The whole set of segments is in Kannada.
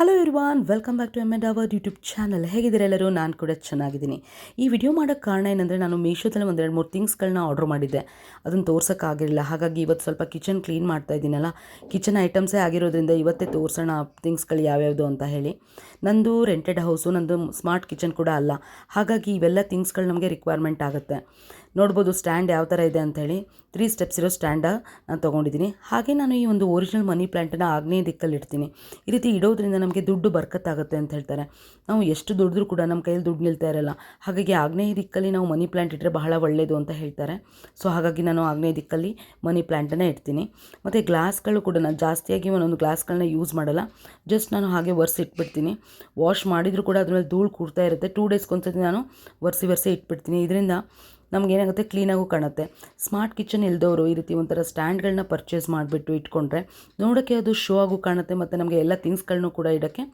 Hello ಇರ್ವಾನ್ welcome back to M Ed our YouTube channel ಹೇಗಿದ್ದೀರ ಎಲ್ಲರೂ? ನಾನು ಕೂಡ ಚೆನ್ನಾಗಿದ್ದೀನಿ. ಈ ವಿಡಿಯೋ ಮಾಡೋಕ್ಕೆ ಕಾರಣ ಏನಂದರೆ, ನಾನು ಮೀಶೋದಲ್ಲಿ ಒಂದೆರಡು ಮೂರು ಥಿಂಗ್ಸ್ಗಳನ್ನ ಆರ್ಡ್ರ್ ಮಾಡಿದ್ದೆ. ಅದನ್ನು ತೋರ್ಸೋಕ್ಕಾಗಿರಲಿಲ್ಲ ಹಾಗಾಗಿ ಇವತ್ತು ಸ್ವಲ್ಪ ಕಿಚನ್ ಕ್ಲೀನ್ ಮಾಡ್ತಾ ಇದ್ದೀನಲ್ಲ. ಕಿಚನ್ ಐಟಮ್ಸೇ ಆಗಿರೋದ್ರಿಂದ ಇವತ್ತೇ ತೋರಿಸೋಣ ಥಿಂಗ್ಸ್ಗಳು ಯಾವ್ಯಾವುದು ಅಂತ ಹೇಳಿ. ನಂದು ರೆಂಟೆಡ್ ಹೌಸು ನಂದು ಸ್ಮಾರ್ಟ್ ಕಿಚನ್ ಕೂಡ ಅಲ್ಲ. ಹಾಗಾಗಿ ಇವೆಲ್ಲ ಥಿಂಗ್ಸ್ಗಳು ನಮಗೆ ರಿಕ್ವೈರ್ಮೆಂಟ್ ಆಗುತ್ತೆ. ನೋಡ್ಬೋದು ಸ್ಟ್ಯಾಂಡ್ ಯಾವ ಥರ ಇದೆ ಅಂಥೇಳಿ. ತ್ರೀ ಸ್ಟೆಪ್ಸ್ ಇರೋ ಸ್ಟ್ಯಾಂಡ ನಾನು ತೊಗೊಂಡಿದ್ದೀನಿ. ಹಾಗೆ ನಾನು ಈ ಒಂದು ಒರಿಜಿನಲ್ ಮನಿ ಪ್ಲ್ಯಾಂಟನ್ನು ಆಗ್ನೇಯ ದಿಕ್ಕಲ್ಲಿ ಇಡ್ತೀನಿ. ಈ ರೀತಿ ಇಡೋದ್ರಿಂದ ನಮಗೆ ದುಡ್ಡು ಬರ್ಕತ್ತಾಗುತ್ತೆ ಅಂತ ಹೇಳ್ತಾರೆ. ನಾವು ಎಷ್ಟು ದುಡಿದ್ರೂ ಕೂಡ ನಮ್ಮ ಕೈಯಲ್ಲಿ ದುಡ್ಡು ನಿಲ್ತಾ ಇರಲ್ಲ. ಹಾಗಾಗಿ ಆಗ್ನೇಯ ದಿಕ್ಕಲ್ಲಿ ನಾವು ಮನಿ ಪ್ಲ್ಯಾಂಟ್ ಇಟ್ಟರೆ ಬಹಳ ಒಳ್ಳೆಯದು ಅಂತ ಹೇಳ್ತಾರೆ. ಸೊ ಹಾಗಾಗಿ ನಾನು ಆಗ್ನೇಯ ದಿಕ್ಕಲ್ಲಿ ಮನಿ ಪ್ಲ್ಯಾಂಟನ್ನು ಇಡ್ತೀನಿ. ಮತ್ತು ಗ್ಲಾಸ್ಗಳು ಕೂಡ ನಾನು ಜಾಸ್ತಿಯಾಗಿ ಒಂದೊಂದು ಗ್ಲಾಸ್ಗಳನ್ನ ಯೂಸ್ ಮಾಡಲ್ಲ. ಜಸ್ಟ್ ನಾನು ಹಾಗೆ ಒರೆಸಿ ಇಟ್ಬಿಡ್ತೀನಿ. ವಾಶ್ ಮಾಡಿದರೂ ಕೂಡ ಅದ್ರ ಮೇಲೆ ಧೂಳು ಕೂರ್ತಾ ಇರುತ್ತೆ. ಟೂ ಡೇಸ್ಗೊಂದ್ಸತಿ ನಾನು ಒರೆಸಿ ಒರೆಸಿ ಇಟ್ಬಿಡ್ತೀನಿ. ಇದರಿಂದ ನಮಗೇನಾಗುತ್ತೆ? ಕ್ಲೀನಾಗೂ ಕಾಣುತ್ತೆ. ಸ್ಮಾರ್ಟ್ ಕಿಚನ್ ಇಲ್ದವರು ಈ ರೀತಿ ಒಂಥರ ಸ್ಟ್ಯಾಂಡ್ಗಳನ್ನ ಪರ್ಚೇಸ್ ಮಾಡಿಬಿಟ್ಟು ಇಟ್ಕೊಂಡ್ರೆ ನೋಡೋಕ್ಕೆ ಅದು ಶೋ ಆಗೂ ಕಾಣುತ್ತೆ ಮತ್ತು ನಮಗೆ ಎಲ್ಲ ಥಿಂಗ್ಸ್ಗಳನ್ನೂ ಕೂಡ ಇಡೋಕ್ಕೆ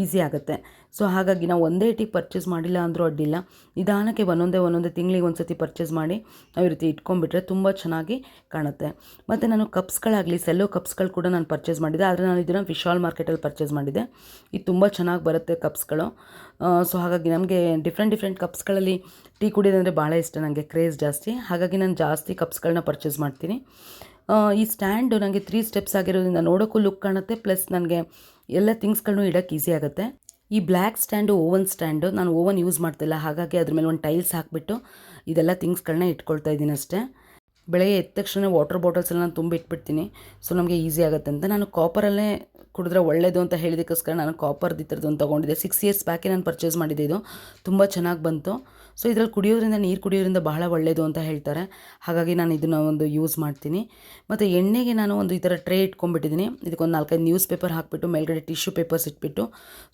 ಈಸಿ ಆಗುತ್ತೆ. ಸೊ ಹಾಗಾಗಿ ನಾವು ಒಂದೇ ಇಟ್ಟಿಗೆ ಪರ್ಚೇಸ್ ಮಾಡಿಲ್ಲ ಅಂದರೂ ಅಡ್ಡಿಲ್ಲ. ನಿಧಾನಕ್ಕೆ ಒಂದೊಂದೇ ಒಂದೊಂದೇ ತಿಂಗಳಿಗೆ ಒಂದು ಸತಿ ಪರ್ಚೇಸ್ ಮಾಡಿ ನಾವು ಈ ರೀತಿ ಇಟ್ಕೊಂಡ್ಬಿಟ್ರೆ ತುಂಬ ಚೆನ್ನಾಗಿ ಕಾಣುತ್ತೆ. ಮತ್ತು ನಾನು ಕಪ್ಸ್ಗಳಾಗಲಿ, ಸೆಲ್ಲೋ ಕಪ್ಸ್ಗಳು ಕೂಡ ನಾನು ಪರ್ಚೇಸ್ ಮಾಡಿದೆ ಆದರೆ ನಾನು ಇದನ್ನು ವಿಶಾಲ್ ಮಾರ್ಕೆಟಲ್ಲಿ ಪರ್ಚೇಸ್ ಮಾಡಿದೆ ಇದು ತುಂಬ ಚೆನ್ನಾಗಿ ಬರುತ್ತೆ ಕಪ್ಸ್ಗಳು. ಸೊ ಹಾಗಾಗಿ ನಮಗೆ ಡಿಫ್ರೆಂಟ್ ಡಿಫ್ರೆಂಟ್ ಕಪ್ಸ್ಗಳಲ್ಲಿ ಟೀ ಕುಡಿಯೋದಂದರೆ ಭಾಳ ಇಷ್ಟ ನನಗೆ ಕ್ರೇಜ್ ಜಾಸ್ತಿ. ಹಾಗಾಗಿ ನಾನು ಜಾಸ್ತಿ ಕಪ್ಸ್ಗಳನ್ನ ಪರ್ಚೇಸ್ ಮಾಡ್ತೀನಿ. ಈ ಸ್ಟ್ಯಾಂಡು ನನಗೆ ತ್ರೀ ಸ್ಟೆಪ್ಸ್ ಆಗಿರೋದ್ರಿಂದ ನೋಡೋಕ್ಕೂ ಲುಕ್ ಕಾಣುತ್ತೆ ಪ್ಲಸ್ ನನಗೆ ಎಲ್ಲ ಥಿಂಗ್ಸ್ಗಳನ್ನು ಇಡೋಕ್ಕೆ ಈಸಿ ಆಗುತ್ತೆ. ಈ ಬ್ಲ್ಯಾಕ್ ಸ್ಟ್ಯಾಂಡು ಓವನ್ ಸ್ಟ್ಯಾಂಡು ನಾನು ಓವನ್ ಯೂಸ್ ಮಾಡ್ತಿಲ್ಲ. ಹಾಗಾಗಿ ಅದ್ರ ಮೇಲೆ ಒಂದು ಟೈಲ್ಸ್ ಹಾಕಿಬಿಟ್ಟು ಇದೆಲ್ಲ ಥಿಂಗ್ಸ್ಗಳನ್ನ ಇಟ್ಕೊಳ್ತಾ ಇದ್ದೀನಿ ಅಷ್ಟೇ. ಬೆಳಗ್ಗೆ ಎದ್ದ ತಕ್ಷಣ ವಾಟರ್ ಬಾಟಲ್ಸ್ ಎಲ್ಲ ನಾನು ತುಂಬಿಟ್ಬಿಡ್ತೀನಿ. ಸೊ ನಮಗೆ ಈಸಿ ಆಗುತ್ತೆ ಅಂತ. ನಾನು ಕಾಪರಲ್ಲೇ ಕುಡಿದ್ರೆ ಒಳ್ಳೆಯದು ಅಂತ ಹೇಳಿದಕ್ಕೋಸ್ಕರ ನಾನು ಕಾಪರ್ದು ಈ ಥರದ್ದು ಒಂದು ತೊಗೊಂಡಿದ್ದೆ. ಸಿಕ್ಸ್ ಇಯರ್ಸ್ ಬ್ಯಾಕೆ ನಾನು ಪರ್ಚೇಸ್ ಮಾಡಿದ್ದೆ ಇದು. ತುಂಬ ಚೆನ್ನಾಗಿ ಬಂತು. ಸೊ ಇದರಲ್ಲಿ ಕುಡಿಯೋದ್ರಿಂದ, ನೀರು ಕುಡಿಯೋದ್ರಿಂದ ಬಹಳ ಒಳ್ಳೆಯದು ಅಂತ ಹೇಳ್ತಾರೆ. ಹಾಗಾಗಿ ನಾನು ಇದನ್ನು ಒಂದು ಯೂಸ್ ಮಾಡ್ತೀನಿ. ಮತ್ತು ಎಣ್ಣೆಗೆ ನಾನು ಒಂದು ಈ ಥರ ಟ್ರೇ ಇಟ್ಕೊಂಡ್ಬಿಟ್ಟಿದ್ದೀನಿ. ಇದಕ್ಕೊಂದು ನಾಲ್ಕೈದು ನ್ಯೂಸ್ ಪೇಪರ್ ಹಾಕಿಬಿಟ್ಟು, ಮೇಲ್ಗಡೆ ಟಿಶ್ಯೂ ಪೇಪರ್ಸ್ ಇಟ್ಬಿಟ್ಟು.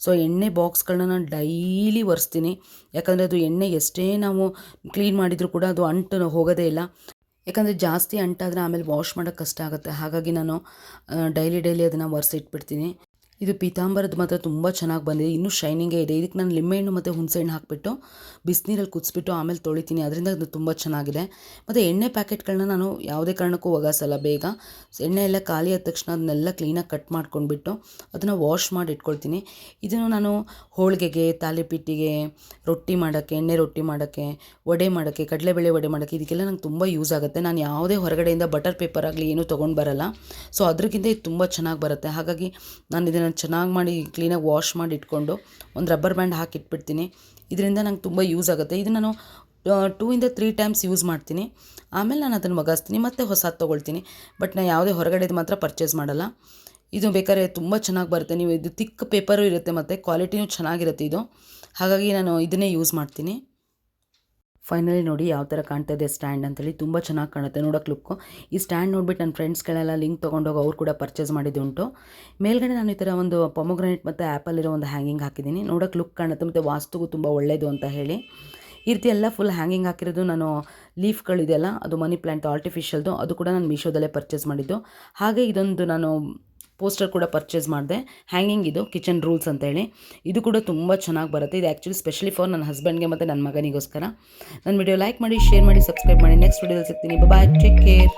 ಸೊ ಎಣ್ಣೆ ಬಾಕ್ಸ್ಗಳನ್ನ ನಾನು ಡೈಲಿ ಒರೆಸ್ತೀನಿ. ಯಾಕಂದರೆ ಅದು ಎಣ್ಣೆ ಎಷ್ಟೇ ನಾವು ಕ್ಲೀನ್ ಮಾಡಿದರೂ ಕೂಡ ಅದು ಅಂಟು ಹೋಗೋದೇ ಇಲ್ಲ. ಯಾಕಂದರೆ ಜಾಸ್ತಿ ಅಂಟಾದರೆ ಆಮೇಲೆ ವಾಶ್ ಮಾಡೋಕ್ಕೆ ಕಷ್ಟ ಆಗುತ್ತೆ. ಹಾಗಾಗಿ ನಾನು ಡೈಲಿ ಡೈಲಿ ಅದನ್ನು ಒರೆಸಿಟ್ಬಿಡ್ತೀನಿ. ಇದು ಪೀತಾಂಬರದ ಮಾತ್ರ ತುಂಬ ಚೆನ್ನಾಗಿ ಬಂದಿದೆ. ಇನ್ನೂ ಶೈನಿಂಗೇ ಇದೆ. ಇದಕ್ಕೆ ನಾನು ಲಿಂಬೆಹಣ್ಣು ಮತ್ತು ಹುಣಸೆಹಣ್ಣು ಹಾಕಿಬಿಟ್ಟು ಬಿಸಿನೀರಲ್ಲಿ ಕುದಿಸ್ಬಿಟ್ಟು ಆಮೇಲೆ ತೊಳಿತೀನಿ. ಅದರಿಂದ ಅದು ತುಂಬ ಚೆನ್ನಾಗಿದೆ. ಮತ್ತು ಎಣ್ಣೆ ಪ್ಯಾಕೆಟ್ಗಳನ್ನ ನಾನು ಯಾವುದೇ ಕಾರಣಕ್ಕೂ ಒಗಾಸಲ್ಲ ಬೇಗ. ಎಣ್ಣೆ ಎಲ್ಲ ಖಾಲಿ ಆದ ತಕ್ಷಣ ಅದನ್ನೆಲ್ಲ ಕ್ಲೀನಾಗಿ ಕಟ್ ಮಾಡ್ಕೊಂಡ್ಬಿಟ್ಟು ಅದನ್ನು ವಾಶ್ ಮಾಡಿ ಇಟ್ಕೊಳ್ತೀನಿ. ಇದನ್ನು ನಾನು ಹೋಳಿಗೆಗೆ ತಾಲಿಪಿಟ್ಟಿಗೆ ರೊಟ್ಟಿ ಮಾಡೋಕ್ಕೆ, ಎಣ್ಣೆ ರೊಟ್ಟಿ ಮಾಡೋಕ್ಕೆ, ವಡೆ ಮಾಡೋಕ್ಕೆ, ಕಡಲೆಬೇಳೆ ವಡೆ ಮಾಡೋಕ್ಕೆ ಇದಕ್ಕೆಲ್ಲ ನಂಗೆ ತುಂಬ ಯೂಸ್ ಆಗುತ್ತೆ. ನಾನು ಯಾವುದೇ ಹೊರಗಡೆಯಿಂದ ಬಟರ್ ಪೇಪರ್ ಆಗಲಿ ಏನೂ ತೊಗೊಂಡು ಬರಲ್ಲ. ಸೊ ಅದಕ್ಕಿಂತ ಇದು ತುಂಬ ಚೆನ್ನಾಗಿ ಬರುತ್ತೆ. ಹಾಗಾಗಿ ನಾನು ಇದನ್ನು ಚೆನ್ನಾಗಿ ಮಾಡಿ ಕ್ಲೀನಾಗಿ ವಾಶ್ ಮಾಡಿ ಇಟ್ಕೊಂಡು ಒಂದು ರಬ್ಬರ್ ಬ್ಯಾಂಡ್ ಹಾಕಿ ಇಟ್ಬಿಡ್ತೀನಿ. ಇದರಿಂದ ನಂಗೆ ತುಂಬ ಯೂಸ್ ಆಗುತ್ತೆ. ಇದು ನಾನು ಟೂ ಇಂದ ತ್ರೀ ಟೈಮ್ಸ್ ಯೂಸ್ ಮಾಡ್ತೀನಿ. ಆಮೇಲೆ ನಾನು ಅದನ್ನು ಒಗಾಸ್ತೀನಿ ಮತ್ತು ಹೊಸದು ತೊಗೊಳ್ತೀನಿ. ಬಟ್ ನಾನು ಯಾವುದೇ ಹೊರಗಡೆದು ಮಾತ್ರ ಪರ್ಚೇಸ್ ಮಾಡಲ್ಲ. ಇದು ಬೇಕಾದ್ರೆ ತುಂಬ ಚೆನ್ನಾಗಿ ಬರುತ್ತೆ. ನೀವು ಇದು ತಿಕ್ ಪೇಪರು ಇರುತ್ತೆ ಮತ್ತು ಕ್ವಾಲಿಟಿನೂ ಚೆನ್ನಾಗಿರುತ್ತೆ ಇದು. ಹಾಗಾಗಿ ನಾನು ಇದನ್ನೇ ಯೂಸ್ ಮಾಡ್ತೀನಿ. ಫೈನಲಿ ನೋಡಿ ಯಾವ ಥರ ಕಾಣ್ತಾ ಇದೆ ಸ್ಟ್ಯಾಂಡ್ ಅಂತೇಳಿ ತುಂಬ ಚೆನ್ನಾಗಿ ಕಾಣುತ್ತೆ. ನೋಡೋಕೆ ಲುಕ್ಕು ಈ ಸ್ಟ್ಯಾಂಡ್ ನೋಡ್ಬಿಟ್ಟು ನನ್ನ ಫ್ರೆಂಡ್ಸ್ಗಳೆಲ್ಲ ಲಿಂಕ್ ತೊಗೊಂಡೋಗಿ ಅವ್ರು ಕೂಡ ಪರ್ಚೇಸ್ ಮಾಡಿದ್ದುಂಟು ಮೇಲ್ಗಡೆ ನಾನು ಈ ಥರ ಒಂದು ಪೊಮೊಗ್ರಾನೆಟ್ ಮತ್ತು ಆ್ಯಪಲ್ ಇರೋ ಒಂದು ಹ್ಯಾಂಗಿಂಗ್ ಹಾಕಿದ್ದೀನಿ. ನೋಡೋಕೆ ಲುಕ್ ಕಾಣುತ್ತೆ ಮತ್ತು ವಾಸ್ತುಗೂ ತುಂಬ ಒಳ್ಳೆಯದು ಅಂತ ಹೇಳಿ. ಈ ರೀತಿ ಎಲ್ಲ ಫುಲ್ ಹ್ಯಾಂಗಿಂಗ್ ಹಾಕಿರೋದು ನಾನು ಲೀಫ್ಗಳಿದೆಯಲ್ಲ ಅದು ಮನಿ ಪ್ಲ್ಯಾಂಟ್ ಆರ್ಟಿಫಿಷಿಯಲ್ದು ಅದು ಕೂಡ ನಾನು ಮೀಶೋದಲ್ಲೇ ಪರ್ಚೇಸ್ ಮಾಡಿದ್ದು. ಹಾಗೆ ಇದೊಂದು ನಾನು ಪೋಸ್ಟರ್ ಕೂಡ ಪರ್ಚೇಸ್ ಮಾಡಿದೆ. ಹ್ಯಾಂಗಿಂಗ್ ಇದು, ಕಿಚನ್ ರೂಲ್ಸ್ ಅಂತೇಳಿ. ಇದು ಕೂಡ ತುಂಬ ಚೆನ್ನಾಗಿ ಬರುತ್ತೆ. ಇದು ಆ್ಯಕ್ಚುಲಿ ಸ್ಪೆಷಲಿ ಫಾರ್ ನನ್ನ ಹಸ್ಬೆಂಡ್ಗೆ ಮತ್ತು ನನ್ನ ಮಗನಿಗೋಸ್ಕರ. ನನ್ನ ವಿಡಿಯೋ ಲೈಕ್ ಮಾಡಿ ಶೇರ್ ಮಾಡಿ ಸಬ್ಸ್ಕ್ರೈಬ್ ಮಾಡಿ. ನೆಕ್ಸ್ಟ್ ವಿಡಿಯೋದಲ್ಲಿ ಸಿಗ್ತೀನಿ. Bye take care